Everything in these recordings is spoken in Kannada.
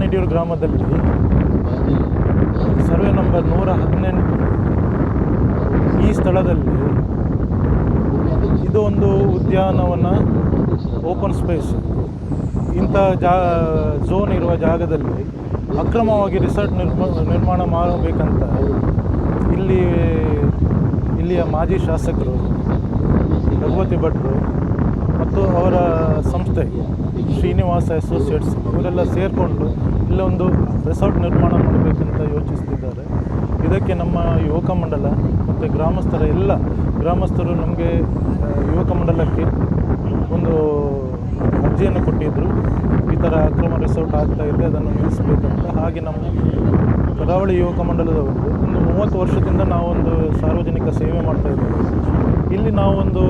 ಬಡಾನಿಡಿಯೂರು ಗ್ರಾಮದಲ್ಲಿ ಸರ್ವೆ ನಂಬರ್ ನೂರ ಹದಿನೆಂಟು. ಈ ಸ್ಥಳದಲ್ಲಿ ಇದು ಒಂದು ಉದ್ಯಾನವನ ಓಪನ್ ಸ್ಪೇಸ್. ಇಂಥ ಜಾ, ಝೋನ್ ಇರುವ ಜಾಗದಲ್ಲಿ ಅಕ್ರಮವಾಗಿ ರಿಸಾರ್ಟ್ ನಿರ್ಮ, ನಿರ್ಮಾಣ ಮಾಡಬೇಕಂತ ಇಲ್ಲಿ, ಇಲ್ಲಿಯ ಮಾಜಿ ಶಾಸಕರು, ಭಗವತಿ ಭಟ್ರು ಮತ್ತು ಅವರ ಸಂಸ್ಥೆ ಶ್ರೀನಿವಾಸ ಅಸೋಸಿಯೇಟ್ಸ್ ಇವರೆಲ್ಲ ಸೇರಿಕೊಂಡು ಇಲ್ಲೊಂದು ರೆಸಾರ್ಟ್ ನಿರ್ಮಾಣ ಮಾಡಬೇಕಂತ ಯೋಚಿಸ್ತಿದ್ದಾರೆ. ಇದಕ್ಕೆ ನಮ್ಮ ಯುವಕ ಮಂಡಲ ಮತ್ತು ಗ್ರಾಮಸ್ಥರ ಎಲ್ಲ ಗ್ರಾಮಸ್ಥರು ನಮಗೆ ಯುವಕ ಮಂಡಲಕ್ಕೆ ಒಂದು ಅರ್ಜಿಯನ್ನು ಕೊಟ್ಟಿದ್ದರು ಈ ಥರ ಅಕ್ರಮ ರೆಸಾರ್ಟ್ ಆಗ್ತಾ ಇದೆ, ಅದನ್ನು ನಿಲ್ಲಿಸಬೇಕಂತ. ಹಾಗೆ ನಮ್ಮ ಕರಾವಳಿ ಯುವಕ ಮಂಡಲದವರು ಒಂದು ಮೂವತ್ತು ವರ್ಷದಿಂದ ನಾವೊಂದು ಸಾರ್ವಜನಿಕ ಸೇವೆ ಮಾಡ್ತಾ ಇದ್ದೇವೆ. ಇಲ್ಲಿ ನಾವೊಂದು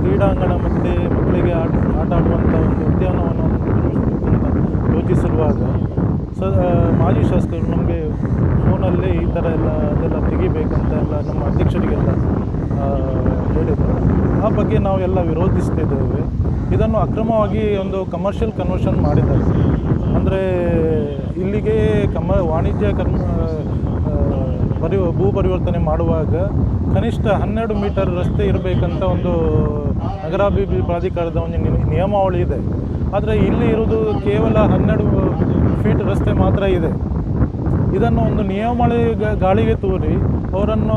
ಕ್ರೀಡಾಂಗಣ ಮತ್ತು ಮಕ್ಕಳಿಗೆ ಆಟ ಆಟ ಆಡುವಂಥ ಒಂದು ಉದ್ಯಾನವನವನ್ನು ನಿರ್ಮಿಸಬೇಕಂತ ಯೋಚಿಸಿರುವಾಗ ಸ ಮಾಜಿ ಶಾಸಕರು ನಮಗೆ ಫೋನಲ್ಲಿ ಈ ಥರ ಎಲ್ಲ ಅದೆಲ್ಲ ತೆಗಿಬೇಕಂತ ಎಲ್ಲ ನಮ್ಮ ಅಧ್ಯಕ್ಷರಿಗೆಲ್ಲ ಹೇಳಿದರು. ಆ ಬಗ್ಗೆ ನಾವೆಲ್ಲ ವಿರೋಧಿಸ್ತಿದ್ದೇವೆ. ಇದನ್ನು ಅಕ್ರಮವಾಗಿ ಒಂದು ಕಮರ್ಷಿಯಲ್ ಕನ್ವರ್ಷನ್ ಮಾಡಿದ್ದಾರೆ. ಅಂದರೆ ಇಲ್ಲಿಗೆ ಕಮ, ವಾಣಿಜ್ಯ ಕನ್ ಪರಿ ಭೂ ಪರಿವರ್ತನೆ ಮಾಡುವಾಗ ಕನಿಷ್ಠ ಹನ್ನೆರಡು ಮೀಟರ್ ರಸ್ತೆ ಇರಬೇಕಂತ ಒಂದು ನಗರಾಭಿವೃದ್ಧಿ ಪ್ರಾಧಿಕಾರದ ಒಂದು ನಿಯಮಾವಳಿ ಇದೆ. ಆದರೆ ಇಲ್ಲಿ ಇರೋದು ಕೇವಲ ಹನ್ನೆರಡು ಫೀಟ್ ರಸ್ತೆ ಮಾತ್ರ ಇದೆ. ಇದನ್ನು ಒಂದು ನಿಯಮಾವಳಿ ಗ- ಗಾಳಿಗೆ ತೂರಿ ಅವರನ್ನು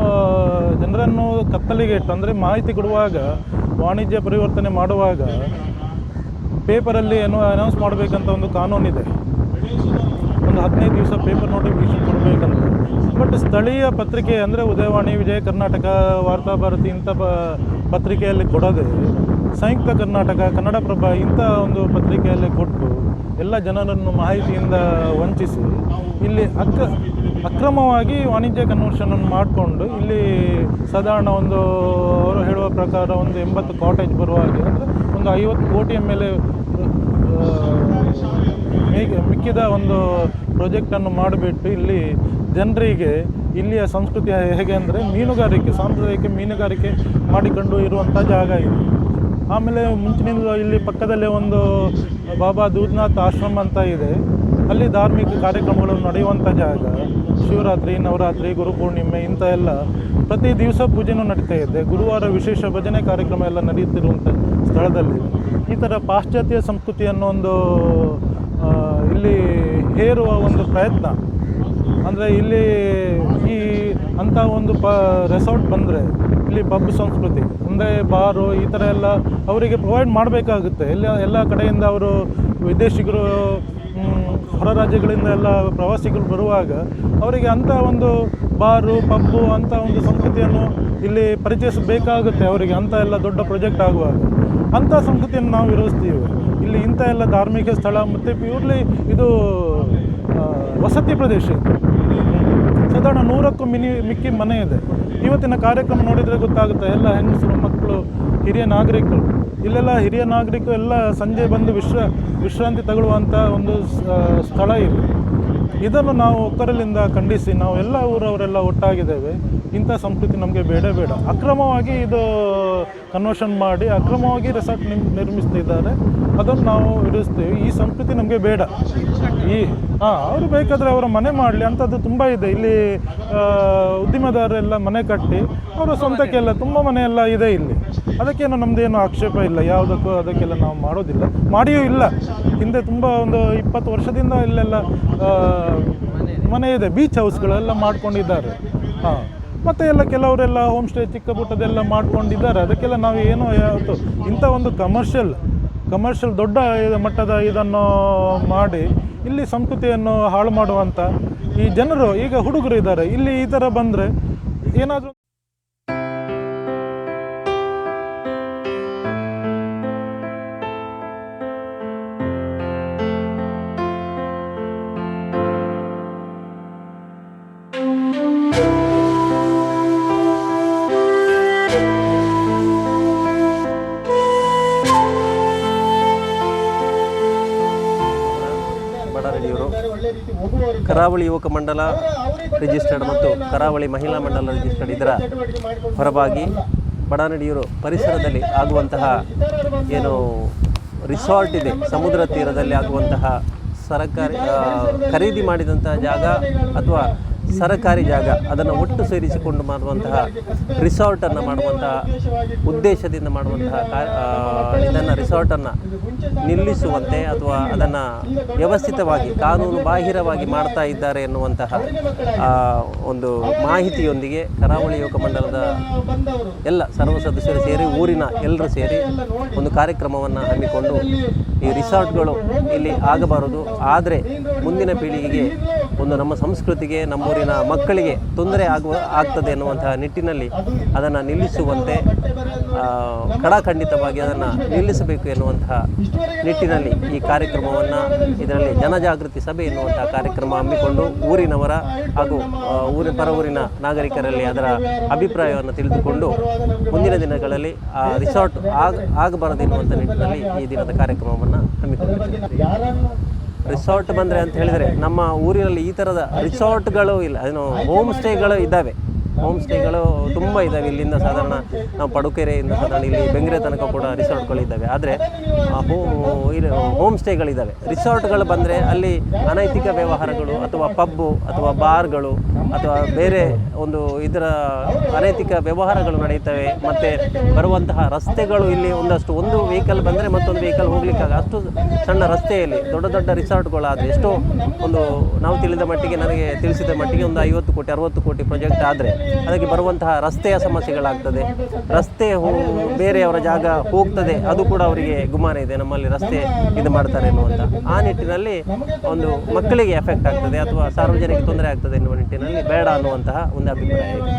ಜನರನ್ನು ಕತ್ತಲಿಗೆ ಇಟ್ಟು, ಅಂದರೆ ಮಾಹಿತಿ ಕೊಡುವಾಗ, ವಾಣಿಜ್ಯ ಪರಿವರ್ತನೆ ಮಾಡುವಾಗ ಪೇಪರಲ್ಲಿ ಏನು ಅನೌನ್ಸ್ ಮಾಡಬೇಕಂತ ಒಂದು ಕಾನೂನಿದೆ. ಒಂದು ಹದಿನೈದು ದಿವಸ ಪೇಪರ್ ನೋಟಿಫಿಕೇಶನ್ ಕೊಡಬೇಕಂತ. ಬಟ್ ಸ್ಥಳೀಯ ಪತ್ರಿಕೆ ಅಂದರೆ ಉದಯವಾಣಿ, ವಿಜಯ ಕರ್ನಾಟಕ ವಾರ್ತಾಭಾರತಿ ಇಂಥ ಪ, ಪತ್ರಿಕೆಯಲ್ಲಿ ಕೊಡದೆ, ಸಂಯುಕ್ತ ಕರ್ನಾಟಕ, ಕನ್ನಡಪ್ರಭ ಇಂಥ ಒಂದು ಪತ್ರಿಕೆಯಲ್ಲಿ ಕೊಟ್ಟು ಎಲ್ಲ ಜನರನ್ನು ಮಾಹಿತಿಯಿಂದ ವಂಚಿಸಿ, ಇಲ್ಲಿ ಅಕ್ಕ ಅಕ್ರಮವಾಗಿ ವಾಣಿಜ್ಯ ಕನ್ವರ್ಷನನ್ನು ಮಾಡಿಕೊಂಡು ಇಲ್ಲಿ ಸಾಧಾರಣ ಒಂದು ಅವರು ಹೇಳುವ ಪ್ರಕಾರ ಒಂದು ಎಂಬತ್ತು ಕಾಟೇಜ್ ಬರುವ ಹಾಗೆ. ಅಂದರೆ ಒಂದು ಐವತ್ತು ಕೋಟಿಯ ಮೇಲೆ ಮಿಕ್ಕಿದ ಒಂದು ಪ್ರಾಜೆಕ್ಟನ್ನು ಮಾಡಿಬಿಟ್ಟು ಇಲ್ಲಿ ಜನರಿಗೆ ಇಲ್ಲಿಯ ಸಂಸ್ಕೃತಿ ಹೇಗೆ ಅಂದರೆ ಮೀನುಗಾರಿಕೆ, ಸಾಂಪ್ರದಾಯಿಕ ಮೀನುಗಾರಿಕೆ ಮಾಡಿಕೊಂಡು ಇರುವಂಥ ಜಾಗ ಇದು. ಆಮೇಲೆ ಮುಂಚಿನಿಂದ ಇಲ್ಲಿ ಪಕ್ಕದಲ್ಲೇ ಒಂದು ಬಾಬಾ ದೂದ್ನಾಥ್ ಆಶ್ರಮ ಅಂತ ಇದೆ. ಅಲ್ಲಿ ಧಾರ್ಮಿಕ ಕಾರ್ಯಕ್ರಮಗಳು ನಡೆಯುವಂಥ ಜಾಗ. ಶಿವರಾತ್ರಿ, ನವರಾತ್ರಿ ಗುರುಪೂರ್ಣಿಮೆ ಇಂಥ ಎಲ್ಲ ಪ್ರತಿ ದಿವಸ ಪೂಜೆನೂ ನಡೀತಾ ಇದೆ. ಗುರುವಾರ ವಿಶೇಷ ಭಜನೆ ಕಾರ್ಯಕ್ರಮ ಎಲ್ಲ ನಡೆಯುತ್ತಿರುವಂಥ ಸ್ಥಳದಲ್ಲಿ. ಈ ಥರ ಪಾಶ್ಚಾತ್ಯ ಸಂಸ್ಕೃತಿಯನ್ನು ಒಂದು ಇಲ್ಲಿ ಹೇರುವ ಒಂದು ಪ್ರಯತ್ನ. ಅಂದರೆ ಇಲ್ಲಿ ಈ ಅಂಥ ಒಂದು ಪ ರೆಸಾರ್ಟ್ ಬಂದರೆ, ಇಲ್ಲಿ ಪಬ್ ಸಂಸ್ಕೃತಿ, ಅಂದರೆ ಬಾರು ಈ ಥರ ಎಲ್ಲ ಅವರಿಗೆ ಪ್ರೊವೈಡ್ ಮಾಡಬೇಕಾಗುತ್ತೆ. ಎಲ್ಲ ಎಲ್ಲ ಕಡೆಯಿಂದ ಅವರು ವಿದೇಶಿಗರು ಹೊರ ರಾಜ್ಯಗಳಿಂದ ಎಲ್ಲ ಪ್ರವಾಸಿಗರು ಬರುವಾಗ ಅವರಿಗೆ ಅಂಥ ಒಂದು ಬಾರು ಪಬ್ಬು ಅಂಥ ಒಂದು ಸಂಸ್ಕೃತಿಯನ್ನು ಇಲ್ಲಿ ಪರಿಚಯಿಸಬೇಕಾಗುತ್ತೆ ಅವರಿಗೆ ಅಂಥ ಎಲ್ಲ ದೊಡ್ಡ ಪ್ರಾಜೆಕ್ಟ್ ಆಗುವಾಗ. ಅಂಥ ಸಂಸ್ಕೃತಿಯನ್ನು ನಾವು ವಿರೋಧಿಸ್ತೀವಿ. ಇಲ್ಲಿ ಇಂಥ ಎಲ್ಲ ಧಾರ್ಮಿಕ ಸ್ಥಳ, ಮತ್ತು ಪ್ಯೂರ್ಲಿ ಇದು ವಸತಿ ಪ್ರದೇಶ ಸಾಧಾರಣ ನೂರಕ್ಕೂ ಮಿನಿ ಮಿಕ್ಕಿ ಮನೆ ಇದೆ. ಇವತ್ತಿನ ಕಾರ್ಯಕ್ರಮ ನೋಡಿದರೆ ಗೊತ್ತಾಗುತ್ತೆ, ಎಲ್ಲ ಹೆಂಗಸರು, ಮಕ್ಕಳು, ಹಿರಿಯ ನಾಗರಿಕರು. ಇಲ್ಲೆಲ್ಲ ಹಿರಿಯ ನಾಗರಿಕರು ಎಲ್ಲ ಸಂಜೆ ಬಂದು ವಿಶ್ರ ವಿಶ್ರಾಂತಿ ತಗೊಳ್ಳುವಂಥ ಒಂದು ಸ್ಥಳ ಇಲ್ಲಿ ಇದನ್ನು ನಾವು ಒಕ್ಕರಲಿಂದ ಖಂಡಿಸಿ ನಾವು ಎಲ್ಲ ಊರವರೆಲ್ಲ ಒಟ್ಟಾಗಿದ್ದೇವೆ. ಇಂಥ ಸಂಸ್ಕೃತಿ ನಮಗೆ ಬೇಡ ಬೇಡ. ಅಕ್ರಮವಾಗಿ ಇದು ಕನ್ವರ್ಷನ್ ಮಾಡಿ, ಅಕ್ರಮವಾಗಿ ರೆಸಾರ್ಟ್ ನಿಮ್ ನಿರ್ಮಿಸ್ತಿದ್ದಾರೆ ಅದನ್ನು ನಾವು ವಿರೋಧಿಸ್ತೀವಿ. ಈ ಸಂಸ್ಕೃತಿ ನಮಗೆ ಬೇಡ. ಈ, ಹಾಂ, ಅವರು ಬೇಕಾದರೆ ಅವರ ಮನೆ ಮಾಡಲಿ, ಅಂಥದ್ದು ತುಂಬ ಇದೆ. ಇಲ್ಲಿ ಉದ್ದಿಮೆದಾರರೆಲ್ಲ ಮನೆ ಕಟ್ಟಿ, ಅವರ ಸ್ವಂತಕ್ಕೆಲ್ಲ ತುಂಬ ಮನೆಯೆಲ್ಲ ಇದೆ ಇಲ್ಲಿ. ಅದಕ್ಕೇನು ನಮ್ಮದೇನು ಆಕ್ಷೇಪ ಇಲ್ಲ. ಯಾವುದಕ್ಕೂ ಅದಕ್ಕೆಲ್ಲ ನಾವು ಮಾಡೋದಿಲ್ಲ. ಮಾಡಿಯೂ ಇಲ್ಲ. ಹಿಂದೆ ತುಂಬ ಒಂದು ಇಪ್ಪತ್ತು ವರ್ಷದಿಂದ ಇಲ್ಲೆಲ್ಲ ಮನೆ ಇದೆ ಬೀಚ್ ಹೌಸ್ಗಳೆಲ್ಲ ಮಾಡ್ಕೊಂಡಿದ್ದಾರೆ. ಹಾಂ. ಮತ್ತು ಎಲ್ಲ ಕೆಲವರೆಲ್ಲ ಹೋಮ್ ಸ್ಟೇ ಚಿಕ್ಕ ಪುಟ್ಟದೆಲ್ಲ ಮಾಡ್ಕೊಂಡಿದ್ದಾರೆ. ಅದಕ್ಕೆಲ್ಲ ನಾವು ಏನು ಯಾವತ್ತು ಇಂಥ ಒಂದು ಕಮರ್ಷಿಯಲ್ ಕಮರ್ಷಿಯಲ್ ದೊಡ್ಡ ಮಟ್ಟದ ಇದನ್ನು ಮಾಡಿ ಇಲ್ಲಿ ಸಂಸ್ಕೃತಿಯನ್ನು ಹಾಳು ಮಾಡುವಂಥ ಈ ಜನರು, ಈಗ ಹುಡುಗರು ಇದ್ದಾರೆ. ಇಲ್ಲಿ ಈ ಥರ ಬಂದರೆ ಏನಾದರೂ ಕರಾವಳಿ ಯುವಕ ಮಂಡಲ ರಿಜಿಸ್ಟರ್ಡ್ ಮತ್ತು ಕರಾವಳಿ ಮಹಿಳಾ ಮಂಡಲ ರಿಜಿಸ್ಟರ್ಡ್ ಇದರ ಹೊರಭಾಗಿ ಬಡಾನಡಿಯೂರು ಪರಿಸರದಲ್ಲಿ ಆಗುವಂತಹ ಏನು ರಿಸಾರ್ಟ್ ಇದೆ, ಸಮುದ್ರ ತೀರದಲ್ಲಿ ಆಗುವಂತಹ ಸರಕಾರಿ ಖರೀದಿ ಮಾಡಿದಂತಹ ಜಾಗ ಅಥವಾ ಸರಕಾರಿ ಜಾಗ, ಅದನ್ನು ಒಟ್ಟು ಸೇರಿಸಿಕೊಂಡು ಮಾಡುವಂತಹ ರಿಸಾರ್ಟನ್ನು ಮಾಡುವಂತಹ ಉದ್ದೇಶದಿಂದ ಮಾಡುವಂತಹ ಇದನ್ನು ರಿಸಾರ್ಟನ್ನು ನಿಲ್ಲಿಸುವಂತೆ ಅಥವಾ ಅದನ್ನು ವ್ಯವಸ್ಥಿತವಾಗಿ, ಕಾನೂನು ಬಾಹಿರವಾಗಿ ಮಾಡ್ತಾ ಇದ್ದಾರೆ ಎನ್ನುವಂತಹ ಒಂದು ಮಾಹಿತಿಯೊಂದಿಗೆ ಕರಾವಳಿ ಯುವಕ ಮಂಡಲದ ಎಲ್ಲ ಸರ್ವ ಸದಸ್ಯರು ಸೇರಿ, ಊರಿನ ಎಲ್ಲರೂ ಸೇರಿ ಒಂದು ಕಾರ್ಯಕ್ರಮವನ್ನು ಹಮ್ಮಿಕೊಂಡು ಈ ರಿಸಾರ್ಟ್ಗಳು ಇಲ್ಲಿ ಆಗಬಾರದು. ಆದರೆ ಮುಂದಿನ ಪೀಳಿಗೆಗೆ ಒಂದು ನಮ್ಮ ಸಂಸ್ಕೃತಿಗೆ ನಮ್ಮೂರಿನ ಮಕ್ಕಳಿಗೆ ತೊಂದರೆ ಆಗುವ, ಆಗ್ತದೆ ಎನ್ನುವಂತಹ ನಿಟ್ಟಿನಲ್ಲಿ ಅದನ್ನು ನಿಲ್ಲಿಸುವಂತೆ ಕಡಾಖಂಡಿತವಾಗಿ ಅದನ್ನು ನಿಲ್ಲಿಸಬೇಕು ಎನ್ನುವಂತಹ ನಿಟ್ಟಿನಲ್ಲಿ ಈ ಕಾರ್ಯಕ್ರಮವನ್ನು ಇದರಲ್ಲಿ ಜನಜಾಗೃತಿ ಸಭೆ ಎನ್ನುವಂತಹ ಕಾರ್ಯಕ್ರಮ ಹಮ್ಮಿಕೊಂಡು ಊರಿನವರ ಹಾಗೂ ಊರ ಊರಿನ ಪರ ಊರಿನ ನಾಗರಿಕರಲ್ಲಿ ಅದರ ಅಭಿಪ್ರಾಯವನ್ನು ತಿಳಿದುಕೊಂಡು ಮುಂದಿನ ದಿನಗಳಲ್ಲಿ, ಆ ರಿಸಾರ್ಟ್ ಆಗ, ಆಗಬಾರದು ಎನ್ನುವಂಥ ನಿಟ್ಟಿನಲ್ಲಿ ಈ ದಿನದ ಕಾರ್ಯಕ್ರಮವನ್ನು ಹಮ್ಮಿಕೊಂಡಿದ್ದೇವೆ. ರಿಸಾರ್ಟ್ ಬಂದರೆ ಅಂತ ಹೇಳಿದರೆ, ನಮ್ಮ ಊರಿನಲ್ಲಿ ಈ ಥರದ ರಿಸಾರ್ಟ್ಗಳು ಇಲ್ಲ. ಏನು ಹೋಮ್ ಸ್ಟೇಗಳು ಇದ್ದಾವೆ. ಹೋಮ್ ಸ್ಟೇಗಳು ತುಂಬ ಇದ್ದಾವೆ. ಇಲ್ಲಿಂದ ಸಾಧಾರಣ ನಾವು ಪಡುಕೆರೆಯಿಂದ ಸಾಧಾರಣ ಇಲ್ಲಿ ಬೆಂಗ್ರೆ ತನಕ ಕೂಡ ರಿಸಾರ್ಟ್ಗಳು ಇದ್ದಾವೆ. ಆದರೆ ಹೋಮ್ ಸ್ಟೇಗಳಿದ್ದಾವೆ ರಿಸಾರ್ಟ್ಗಳು ಬಂದರೆ ಅಲ್ಲಿ ಅನೈತಿಕ ವ್ಯವಹಾರಗಳು ಅಥವಾ ಪಬ್ಬು ಅಥವಾ ಬಾರ್ಗಳು ಅಥವಾ ಬೇರೆ ಒಂದು ಇದರ ಅನೈತಿಕ ವ್ಯವಹಾರಗಳು ನಡೆಯುತ್ತವೆ, ಮತ್ತು ಬರುವಂತಹ ರಸ್ತೆಗಳು ಇಲ್ಲಿ ಒಂದಷ್ಟು ಒಂದು ವೆಹಿಕಲ್ ಬಂದರೆ ಮತ್ತೊಂದು ವೆಹಿಕಲ್ ಹೋಗ್ಲಿಕ್ಕಾಗ ಅಷ್ಟು ಸಣ್ಣ ರಸ್ತೆಯಲ್ಲಿ ದೊಡ್ಡ ದೊಡ್ಡ ರಿಸಾರ್ಟ್ಗಳಾದರೆ ಎಷ್ಟೋ ಒಂದು ನಾವು ತಿಳಿದ ಮಟ್ಟಿಗೆ ನನಗೆ ತಿಳಿಸಿದ ಮಟ್ಟಿಗೆ ಒಂದು ಐವತ್ತು ಕೋಟಿ, ಅರವತ್ತು ಕೋಟಿ ಪ್ರಾಜೆಕ್ಟ್ ಆದರೆ ಅದಕ್ಕೆ ಬರುವಂತಹ ರಸ್ತೆಯ ಸಮಸ್ಯೆಗಳಾಗ್ತದೆ. ರಸ್ತೆ ಹೋ ಬೇರೆಯವರ ಜಾಗ ಹೋಗ್ತದೆ, ಅದು ಕೂಡ ಅವರಿಗೆ ಗುಮಾನ ಇದೆ, ನಮ್ಮಲ್ಲಿ ರಸ್ತೆ ಇದು ಮಾಡ್ತಾರೆ ಎನ್ನುವಂಥ ಆ ನಿಟ್ಟಿನಲ್ಲಿ ಒಂದು ಮಕ್ಕಳಿಗೆ ಎಫೆಕ್ಟ್ ಆಗ್ತದೆ ಅಥವಾ ಸಾರ್ವಜನಿಕ ತೊಂದರೆ ಆಗ್ತದೆ ಎನ್ನುವ ನಿಟ್ಟಿನಲ್ಲಿ ಬೇಡ ಅನ್ನುವಂತಹ ಒಂದು ಅಭಿಪ್ರಾಯ ಇದೆ.